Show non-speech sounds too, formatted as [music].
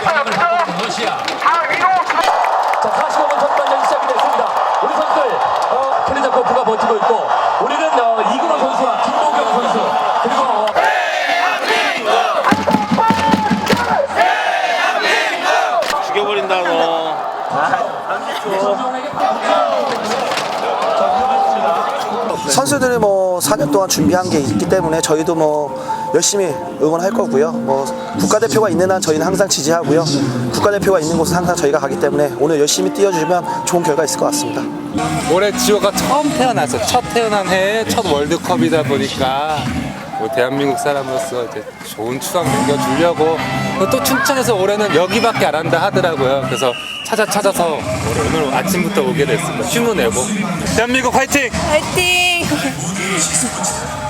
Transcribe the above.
공격을 하고 있는 러시아. 자, 45분 전반전 시작이 됐습니다. 우리 선수들 어, 클리자코프가 버티고 있고 우리는 어, 이근호 선수와 김보경 선수 그리고 어, 죽여버린다 너. 선수들이 뭐 4년 동안 준비한 게 있기 때문에 저희도 뭐 열심히 응원할 거고요. 뭐 국가대표가 있는 한 저희는 항상 지지하고요. 국가대표가 있는 곳은 항상 저희가 가기 때문에 오늘 열심히 뛰어주면 좋은 결과 있을 것 같습니다. 올해 지호가 처음 태어나서 첫 태어난 해에 첫 월드컵이다 보니까 뭐 대한민국 사람으로서 이제 좋은 추억 남겨주려고 또 춘천에서 올해는 여기밖에 안 한다 하더라고요. 그래서 찾아 찾아서 오늘, 아침부터 오게 됐습니다. 휴무 내고 대한민국 화이팅! 화이팅! [laughs]